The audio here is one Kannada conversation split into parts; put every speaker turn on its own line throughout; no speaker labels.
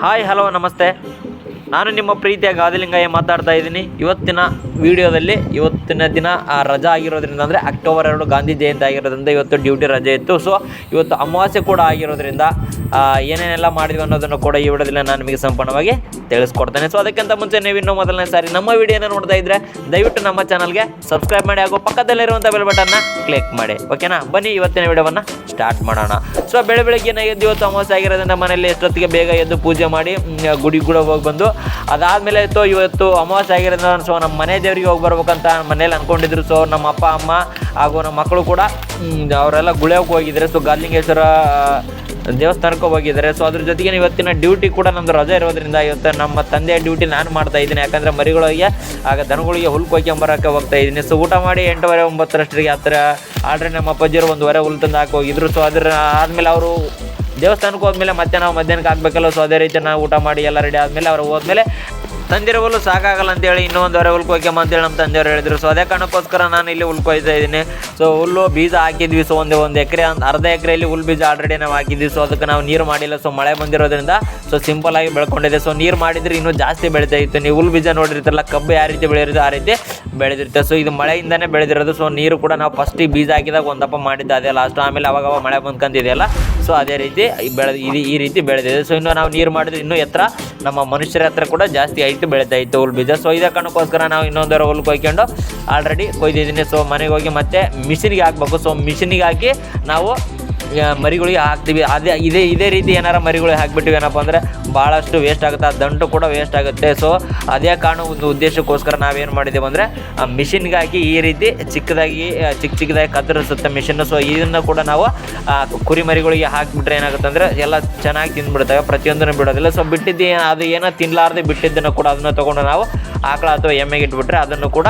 ಹಾಯ್ ಹಲೋ ನಮಸ್ತೆ. ನಾನು ನಿಮ್ಮ ಪ್ರೀತಿಯ ಗಾದಿಲಿಂಗಯ್ಯ ಮಾತಾಡ್ತಾ ಇದ್ದೀನಿ. ಇವತ್ತಿನ ವಿಡಿಯೋದಲ್ಲಿ ಇವತ್ತಿನ ದಿನ ರಜಾ ಆಗಿರೋದ್ರಿಂದ ಅಂದರೆ ಅಕ್ಟೋಬರ್ ಎರಡು, ಗಾಂಧಿ ಜಯಂತಿ ಆಗಿರೋದ್ರಿಂದ ಇವತ್ತು ಡ್ಯೂಟಿ ರಜೆ ಇತ್ತು. ಸೊ ಇವತ್ತು ಅಮಾವಾಸ್ಯೆ ಕೂಡ ಆಗಿರೋದ್ರಿಂದ ಏನೇನೆಲ್ಲ ಮಾಡಿದ್ವಿ ಅನ್ನೋದನ್ನು ಕೂಡ ಈ ವಿಡಿಯೋದಲ್ಲಿ ನಾನು ನಿಮಗೆ ಸಂಪೂರ್ಣವಾಗಿ ತಿಳಿಸ್ಕೊಡ್ತೇನೆ. ಸೊ ಅದಕ್ಕಿಂತ ಮುಂಚೆ ನೀವು ಇನ್ನೂ ಮೊದಲನೇ ಸಾರಿ ನಮ್ಮ ವಿಡಿಯೋನ ನೋಡ್ತಾ ಇದ್ದರೆ ದಯವಿಟ್ಟು ನಮ್ಮ ಚಾನಲ್ಗೆ ಸಬ್ಸ್ಕ್ರೈಬ್ ಮಾಡಿ ಹಾಗೂ ಪಕ್ಕದಲ್ಲಿರುವಂಥ ಬೆಲ್ ಬಟನ್ನ ಕ್ಲಿಕ್ ಮಾಡಿ. ಓಕೆನಾ ಬನ್ನಿ ಇವತ್ತಿನ ವಿಡಿಯೋವನ್ನು ಸ್ಟಾರ್ಟ್ ಮಾಡೋಣ. ಸೊ ಬೆಳೆ ಬೆಳಗ್ಗೆ ಎದ್ದು ಇವತ್ತು ಅಮಾವಾಸ್ಯೆ ಆಗಿರೋದ್ರಿಂದ ಮನೆಯಲ್ಲಿ ಎಷ್ಟೊತ್ತಿಗೆ ಬೇಗ ಎದ್ದು ಪೂಜೆ ಮಾಡಿ ಗುಡಿ ಕೂಡ ಹೋಗಿ ಬಂದು, ಅದಾದಮೇಲೆ ಇವತ್ತು ಅಮಾವಾಸ್ಯೆ ಆಗಿರೋದ್ರಿಂದ ಸೊ, ನಮ್ಮ ಮನೆ ದೇವರಿಗೆ ಹೋಗಿ ಬರ್ಬೇಕಂತ ಮನೇಲಿ ಅಂದ್ಕೊಂಡಿದ್ರು ಸೊ ನಮ್ಮ ಅಪ್ಪ, ಅಮ್ಮ ಹಾಗೂ ನಮ್ಮ ಮಕ್ಕಳು ಕೂಡ ಅವರೆಲ್ಲ ಗುಳಿಯೋಕೆ ಹೋಗಿದ್ದಾರೆ. ಸೊ ಗಾಲಿಂಗೇಶ್ವರ ದೇವಸ್ಥಾನಕ್ಕೆ ಹೋಗಿದ್ದಾರೆ. ಸೊ ಅದ್ರ ಜೊತೆಗೆ ಇವತ್ತಿನ ಡ್ಯೂಟಿ ಕೂಡ ನಮ್ಮದು ರಜೆ ಇರೋದ್ರಿಂದ ಇವತ್ತು ನಮ್ಮ ತಂದೆಯ ಡ್ಯೂಟಿ ನಾನು ಮಾಡ್ತಾ ಇದ್ದೀನಿ. ಯಾಕಂದರೆ ಮರಿಗಳಿಗೆ ಆಗ ದನಗಳಿಗೆ ಹುಲ್ಲು ಕೊಯ್ಕೊಂಬರೋಕ್ಕೆ ಹೋಗ್ತಾ ಇದ್ದೀನಿ. ಸೊ ಊಟ ಮಾಡಿ ಎಂಟೂವರೆ ಒಂಬತ್ತರಷ್ಟರಿಗೆ ಹತ್ತಿರ ಆಲ್ರೆಡಿ ನಮ್ಮ ಅಪ್ಪಾಜಿಯರು ಒಂದುವರೆ ಹುಲ್ಲು ತಂದು ಹಾಕಿ ಹೋಗಿದ್ರು. ಸೊ ಅದ್ರ ಆದಮೇಲೆ ಅವರು ದೇವಸ್ಥಾನಕ್ಕೆ ಹೋದ್ಮೇಲೆ ಮತ್ತೆ ನಾವು ಮಧ್ಯಾಹ್ನಕ್ಕೆ ಆಗಬೇಕಲ್ಲ ಸೊ ಅದೇ ರೀತಿ ನಾವು ಊಟ ಮಾಡಿ ಎಲ್ಲ ರೆಡಿ ಆದಮೇಲೆ ಅವರು ಹೋದ್ಮೇಲೆ ತಂದಿರೋ ಹುಲ್ಲು ಸಾಕಾಗಲ್ಲ ಅಂತೇಳಿ ಇನ್ನೊಂದುವರೆ ಹುಲ್ಲು ಕೊಯ್ಕೊಂಬ ಅಂತೇಳಿ ನಮ್ಮ ತಂದೆಯವರು ಹೇಳಿದ್ರು. ಸೊ ಅದೇ ಕಾರಣಕ್ಕೋಸ್ಕರ ನಾನು ಇಲ್ಲಿ ಹುಲ್ಲು ಕೊಯ್ತಾ ಇದ್ದೀನಿ. ಸೊ ಹುಲ್ಲು ಬೀಜ ಹಾಕಿದ್ವಿ. ಸೊ ಒಂದು ಒಂದು ಎಕರೆ ಅರ್ಧ ಎಕರೆಯಲ್ಲಿ ಹುಲ್ಲು ಬೀಜ ಆಲ್ರೆಡಿ ನಾವು ಹಾಕಿದ್ವಿ. ಸೊ ಅದಕ್ಕೆ ನಾವು ನೀರು ಮಾಡಿಲ್ಲ. ಸೊ ಮಳೆ ಬಂದಿರೋದ್ರಿಂದ ಸೊ ಸಿಂಪಲ್ ಆಗಿ ಬೆಳ್ಕೊಂಡಿದೆ. ಸೊ ನೀರು ಮಾಡಿದ್ರೆ ಇನ್ನೂ ಜಾಸ್ತಿ ಬೆಳೀತಾ ಇತ್ತು. ನೀವು ಹುಲ್ಲು ಬೀಜ ನೋಡಿರ್ತಾರಲ್ಲ, ಕಬ್ಬು ಯಾವ ರೀತಿ ಬೆಳೆಯೋದು ಆ ರೀತಿ ಬೆಳೆದಿರುತ್ತೆ. ಸೊ ಇದು ಮಳೆಯಿಂದನೇ ಬೆಳೆದಿರೋದು. ಸೊ ನೀರು ಕೂಡ ನಾವು ಫಸ್ಟಿಗೆ ಬೀಜ ಹಾಕಿದಾಗ ಒಂದಪ್ಪ ಮಾಡಿದ್ದೆ. ಅದೇ ಲಾಸ್ಟ್ ಆಮೇಲೆ ಅವಾಗ ಅವಾಗ ಮಳೆ ಬಂದ್ಕಂತಿದೆಯಲ್ಲ ಸೊ ಅದೇ ರೀತಿ ಬೆಳೆದು ಈ ರೀತಿ ಬೆಳೆದಿದೆ. ಸೊ ಇನ್ನು ನಾವು ನೀರು ಮಾಡಿದ್ರೆ ಇನ್ನೂ ಎತ್ತರ ನಮ್ಮ ಮನುಷ್ಯರ ಹತ್ರ ಕೂಡ ಜಾಸ್ತಿ ಹೈಟ್ ಬೆಳೀತಾ ಇತ್ತು ಹುಲ್ ಬೀಜ. ಸೊ ಇದೇ ಕಾರಣಕ್ಕೋಸ್ಕರ ನಾವು ಇನ್ನೊಂದರ ಹುಲ್ ಕೊಯ್ಕೊಂಡು ಆಲ್ರೆಡಿ ಕೊಯ್ದಿದ್ದೀನಿ. ಸೊ ಮನೆಗೆ ಹೋಗಿ ಮತ್ತೆ ಮಿಷಿನ್ಗೆ ಹಾಕ್ಬೇಕು. ಸೊ ಮಿಷಿನಿಗೆ ಹಾಕಿ ನಾವು ಮರಿಗಳಿಗೆ ಹಾಕ್ತೀವಿ. ಅದೇ, ಇದೇ ಇದೇ ರೀತಿ ಏನಾರ ಮರಿಗಳಿಗೆ ಹಾಕ್ಬಿಟ್ಟಿವಿ ಏನಪ್ಪ ಅಂದರೆ ಭಾಳಷ್ಟು ವೇಸ್ಟ್ ಆಗುತ್ತೆ. ಆ ದಂಟು ಕೂಡ ವೇಸ್ಟ್ ಆಗುತ್ತೆ. ಸೊ ಅದೇ ಕಾರಣ ಒಂದು ಉದ್ದೇಶಕ್ಕೋಸ್ಕರ ನಾವೇನು ಮಾಡಿದ್ದೇವೆ ಅಂದರೆ, ಆ ಮಿಷಿನ್ಗೆ ಹಾಕಿ ಈ ರೀತಿ ಚಿಕ್ಕದಾಗಿ ಚಿಕ್ಕ ಚಿಕ್ಕದಾಗಿ ಕತ್ತರಿಸುತ್ತೆ ಮಿಷಿನ್ ಸೊ ಇದನ್ನು ಕೂಡ ನಾವು ಕುರಿ ಮರಿಗಳಿಗೆ ಹಾಕಿಬಿಟ್ರೆ ಏನಾಗುತ್ತೆ ಅಂದರೆ ಎಲ್ಲ ಚೆನ್ನಾಗಿ ತಿಂದ್ಬಿಡ್ತವೆ. ಪ್ರತಿಯೊಂದನ್ನು ಬಿಡೋದಿಲ್ಲ. ಸೊ ಬಿಟ್ಟಿದ್ದು, ಅದು ಏನೋ ತಿನ್ನಲಾರ್ದೆ ಬಿಟ್ಟಿದ್ದನ್ನು ಕೂಡ ಅದನ್ನು ತೊಗೊಂಡು ನಾವು ಆಕಳ ಅಥವಾ ಎಮ್ಮೆಗೆ ಇಟ್ಬಿಟ್ರೆ ಅದನ್ನು ಕೂಡ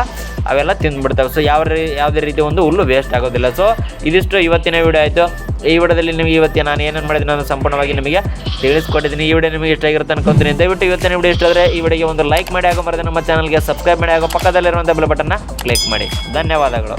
ಅವೆಲ್ಲ ತಿಂದ್ಬಿಡ್ತವೆ. ಸೊ ಯಾವ ರೀ, ಯಾವುದೇ ರೀತಿ ಒಂದು ಹುಲ್ಲು ವೇಸ್ಟ್ ಆಗೋದಿಲ್ಲ. ಸೊ ಇದಿಷ್ಟು ಇವತ್ತಿನ ವಿಡಿಯೋ ಆಯಿತು. ಈ ವಿಡಿಯೋದಲ್ಲಿ ನಿಮಗೆ ಇವತ್ತು ನಾನು ಏನೇನು ಮಾಡಿದ್ದೀನಿ ನಾನು ಸಂಪೂರ್ಣವಾಗಿ ನಿಮಗೆ ತಿಳಿಸ್ಕೊಟ್ಟಿದ್ದೀನಿ. ಈ ವಿಡಿಯೋ ನಿಮಗೆ ಇಷ್ಟ ಆಗಿರುತ್ತೆ ಅನ್ಕೊಂತೀನಿ ದಯವಿಟ್ಟು ಇವತ್ತಿನ ವಿಡಿಯೋ ಇಷ್ಟ ಆದರೆ ಈ ವಿಡಿಯೋಗೆ ಒಂದು ಲೈಕ್ ಮಾಡಿ ಆಗೋ ಮರದ ನಮ್ಮ ಚಾನಲ್ಗೆ ಸಬ್ಸ್ಕ್ರೈಬ್ ಮಾಡಿ ಆಗೋ ಪಕ್ಕದಲ್ಲಿರುವಂಥ ಬೆಲ್ ಬಟನ್ನ ಕ್ಲಿಕ್ ಮಾಡಿ. ಧನ್ಯವಾದಗಳು.